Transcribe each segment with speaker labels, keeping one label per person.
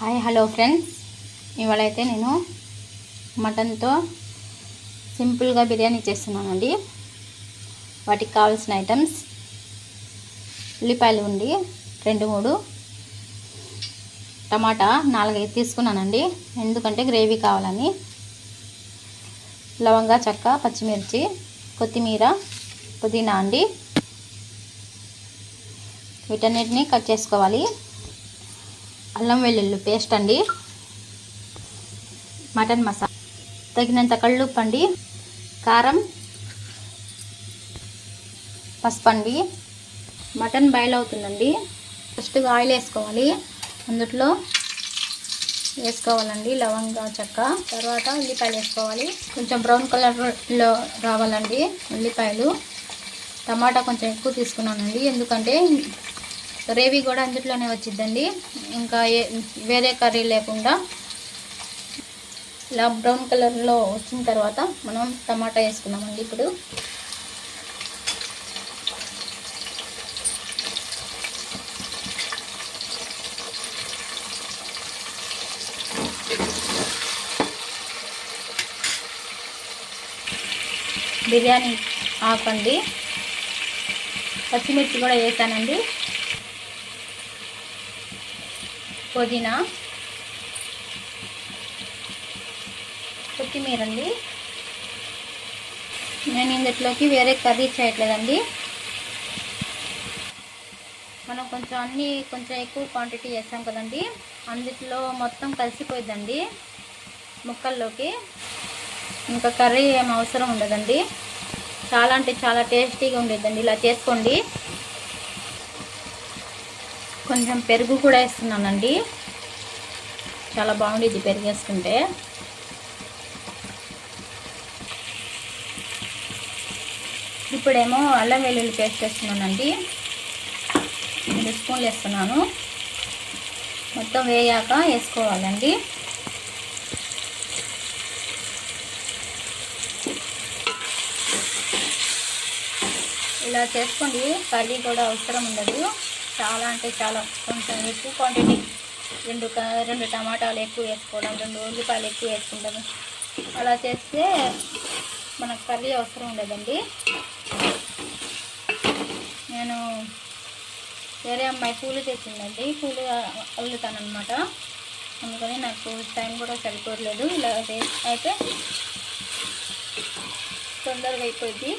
Speaker 1: Hi hello friends ఇవాళ అయితే నేను మటన్తో సింపుల్గా బిర్యానీ చేస్తున్నానండి. వాటికి కావాల్సిన ఐటమ్స్ ఉల్లిపాయలు ఉండి రెండు మూడు. టమాటా నాలుగైదు తీసుకున్నానండి. ఎందుకంటే గ్రేవీ కావాలని. లవంగా చెక్క పచ్చిమిర్చి కొత్తిమీర పుదీనా అండి. వీటన్నిటిని కట్ చేసుకోవాలి. అల్లం వెల్లుల్లి పేస్ట్ అండి. మటన్ మసాలా తగినంత కళ్ళుప్పు అండి. కారం పసుపు అండి. మటన్ బాయిల్ అవుతుందండి. ఫస్ట్గా ఆయిల్ వేసుకోవాలి. అందుట్లో వేసుకోవాలండి లవంగా చెక్క. తర్వాత ఉల్లిపాయలు వేసుకోవాలి. కొంచెం బ్రౌన్ కలర్లో రావాలండి ఉల్లిపాయలు. టమాటా కొంచెం ఎక్కువ తీసుకున్నానండి. ఎందుకంటే గ్రేవీ కూడా అందులోనే వచ్చిద్దండి. ఇంకా ఏ వేరే కర్రీ లేకుండా ఇలా బ్రౌన్ కలర్లో వచ్చిన తర్వాత మనం టమాటా వేసుకున్నామండి ఇప్పుడు. బిర్యానీ ఆకండి పచ్చిమిర్చి కూడా వేసానండి. పుదీనా. కొత్తిమీర అండి నేను ఇందులోకి వేరే కర్రీ చేయట్లేదండి. మనం కొంచెం అన్నీ కొంచెం ఎక్కువ క్వాంటిటీ చేస్తాం కదండి. అందులో మొత్తం కలిసిపోయిందండి ముక్కల్లోకి. ఇంకా కర్రీ ఏం అవసరం ఉండదండి. చాలా అంటే చాలా టేస్టీగా ఉండేదండి ఇలా చేసుకోండి. కొంచెం పెరుగు కూడా వేస్తున్నానండి. చాలా బాగుండేది పెరుగు వేసుకుంటే. ఇప్పుడేమో అల్లం వెల్లుల్లి పేస్ట్ వేస్తున్నానండి. రెండు స్పూన్లు వేస్తున్నాను. మొత్తం వేయాక వేసుకోవాలండి. ఇలా చేసుకోండి కర్రీ కూడా అవసరం ఉండదు. చాలా అంటే చాలా. కొంచెం ఎక్కువ క్వాంటిటీ రెండు రెండు టమాటాలు ఎక్కువ వేసుకోవడం రెండు ఉల్లిపాయలు ఎక్కువ వేసుకుంటాము అలా చేస్తే మనకు కర్రీ అవసరం ఉండదండి. నేను వేరే అమ్మాయి పూలు తెచ్చిందండి. పూలు అల్లుతానమాట అందుకని నాకు టైం కూడా సరిపోలేదు ఇలా అయితే తొందరగా అయిపోయింది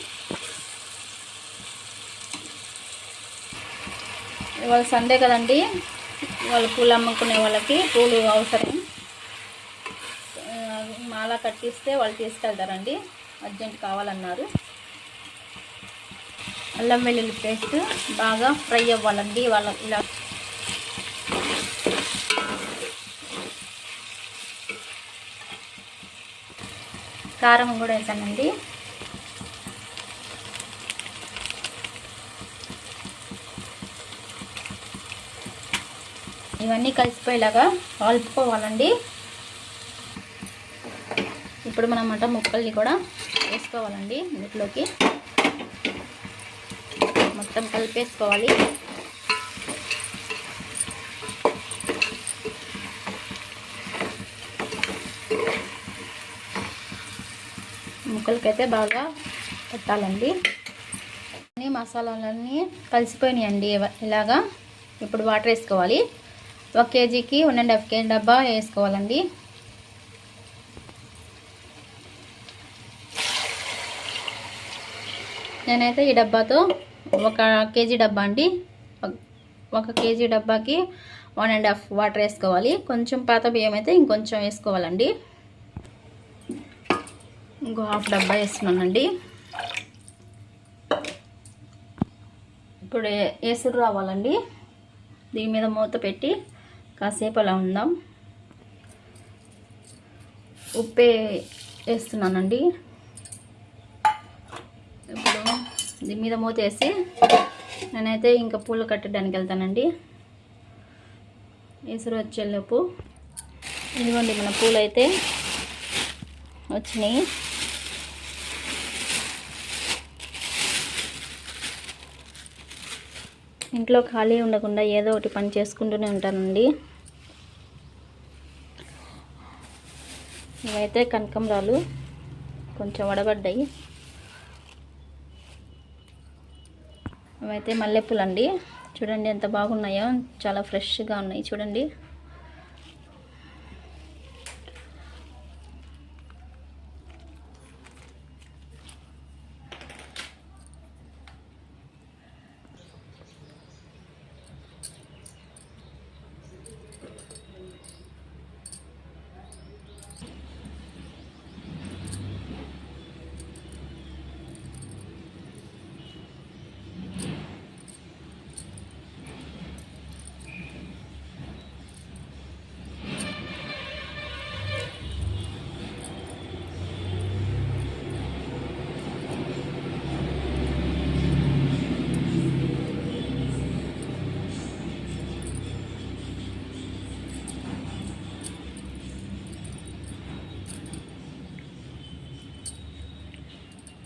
Speaker 1: ఇవాళ సండే కదండి. వాళ్ళు పూలు అమ్ముకునే వాళ్ళకి పూలు అవసరం. మాల కట్టిస్తే వాళ్ళు తీసుకెళ్తారండి. అర్జెంట్ కావాలన్నారు. అల్లం వెల్లుల్లి పేస్ట్ బాగా ఫ్రై అవ్వాలండి వాళ్ళ ఇలా. కారం కూడా వేసానండి. ఇవన్నీ కలిసిపోయేలాగా కలుపుకోవాలండి. ఇప్పుడు మనం ముక్కల్ని కూడా వేసుకోవాలండి ఇంట్లోకి మొత్తం కలిపేసుకోవాలి. ముక్కలకైతే బాగా పెట్టాలండి. అన్ని మసాలాలన్నీ కలిసిపోయినాయండి ఇలాగా. ఇప్పుడు వాటర్ వేసుకోవాలి. ఒక కేజీకి వన్ అండ్ హాఫ్ కేజీ డబ్బా వేసుకోవాలండి. నేనైతే ఈ డబ్బాతో ఒక కేజీ డబ్బా అండి. ఒక- కేజీ డబ్బాకి వన్ అండ్ హాఫ్ వాటర్ వేసుకోవాలి. కొంచెం పాత బియ్యం అయితే ఇంకొంచెం వేసుకోవాలండి. ఇంకో హాఫ్ డబ్బా వేస్తున్నానండి. ఇప్పుడు ఎసురు రావాలండి. దీని మీద మూత పెట్టి కాసేపు అలా ఉందాం. ఉప్పే వేస్తున్నానండి. ఇప్పుడు దీని మీద మూతేసి నేనైతే ఇంకా పూలు కట్టడానికి వెళ్తానండి. ఎసురు వచ్చేలోపు ఇదిగోండి మన పూలు అయితే వచ్చినాయి. ఇంట్లో ఖాళీ ఉండకుండా ఏదో ఒకటి పని చేసుకుంటూనే ఉంటానండి. ఇవైతే కనకంబరాలు కొంచెం వడబడ్డాయి. ఇవైతే మల్లెపూలు అండి చూడండి ఎంత బాగున్నాయో చాలా ఫ్రెష్గా ఉన్నాయి. చూడండి.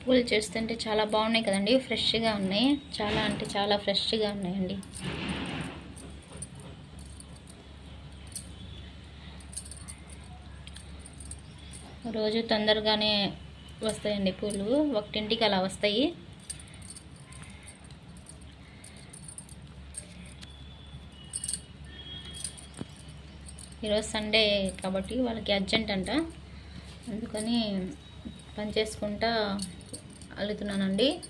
Speaker 1: పూలు చేస్తుంటే చాలా బాగున్నాయి కదండి. ఫ్రెష్గా ఉన్నాయి. చాలా అంటే చాలా ఫ్రెష్గా ఉన్నాయండి. రోజు తొందరగానే వస్తాయండి పూలు. ఒకటింటికి అలా వస్తాయి. ఈరోజు సండే కాబట్టి వాళ్ళకి అర్జెంట్ అంట. అందుకని పని చేసుకుంటా అల్లుతున్నానండి.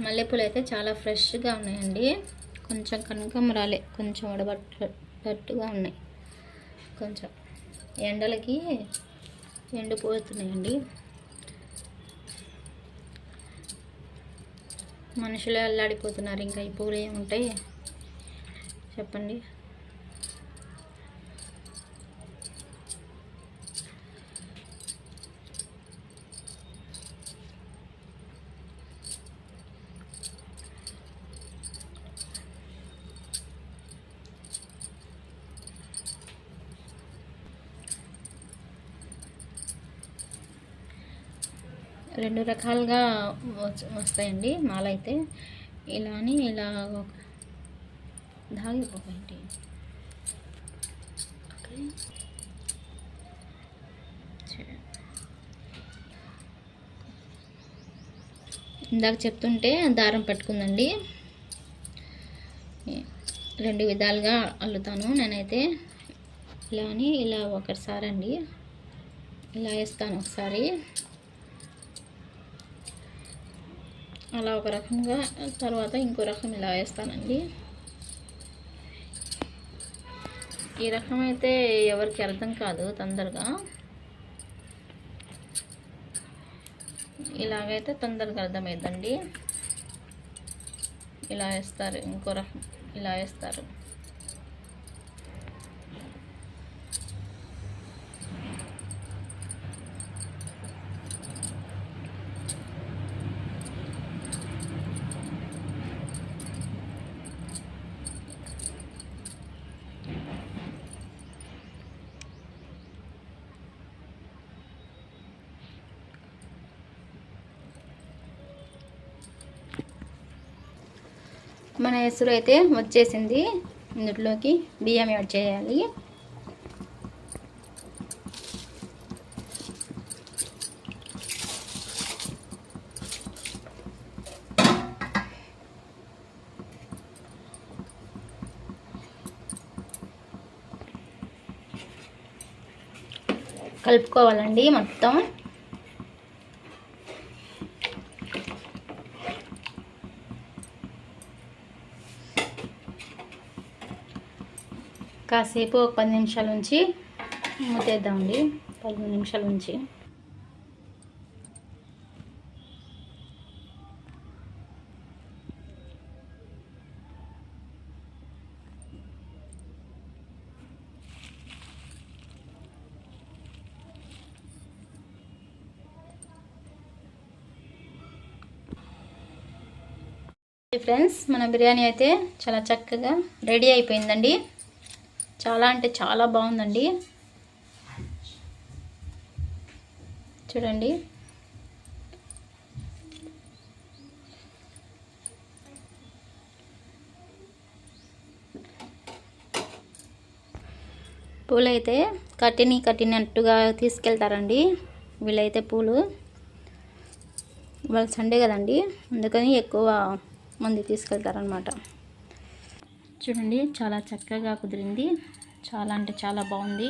Speaker 1: మల్లెపూలు అయితే చాలా ఫ్రెష్గా ఉన్నాయండి. కొంచెం కనకమరాలే కొంచెం వడబట్టట్టుగా ఉన్నాయి. కొంచెం ఎండలకి ఎండిపోతున్నాయండి. మనుషులే అల్లాడిపోతున్నారు. ఇంకా ఈ పూలు ఏముంటాయి? చెప్పండి. రెండు రకాలుగా వస్తాయండి మాల అయితే ఇలా అని ఇలా ఒక దాగిపోయింది ఇందాక చెప్తుంటే దారం పట్టుకుందండి. రెండు విధాలుగా అల్లుతాను నేనైతే. ఇలా అని ఇలా ఒకసారి అండి ఇలా వేస్తాను ఒకసారి. అలా ఒక రకంగా తర్వాత ఇంకో రకం ఇలా వేస్తానండి. ఈ రకం అయితే ఎవరికి అర్థం కాదు తొందరగా. ఇలాగైతే తొందరగా అర్థమవుతుందండి ఇలా వేస్తారు ఇంకో రకం ఇలా వేస్తారు. మన ఎసురు అయితే వచ్చేసింది. ఇందులోకి బియ్యం యాడ్ చేయాలి. కలుపుకోవాలండి మొత్తం. కాసేపు ఒక పది నిమిషాల నుంచి మూతేద్దామండి. పదమూడు నిమిషాల నుంచి. ఫ్రెండ్స్ మన బిర్యానీ అయితే చాలా చక్కగా రెడీ అయిపోయిందండి. చాలా అంటే చాలా బాగుందండి. చూడండి. పూలైతే కట్టిని కట్టినట్టుగా తీసుకెళ్తారండి. వీళ్ళైతే పూలు. వాళ్ళు సండే కదండి. అందుకని ఎక్కువ మంది తీసుకెళ్తారనమాట చూడండి చాలా చక్కగా కుదిరింది. చాలా అంటే చాలా బాగుంది.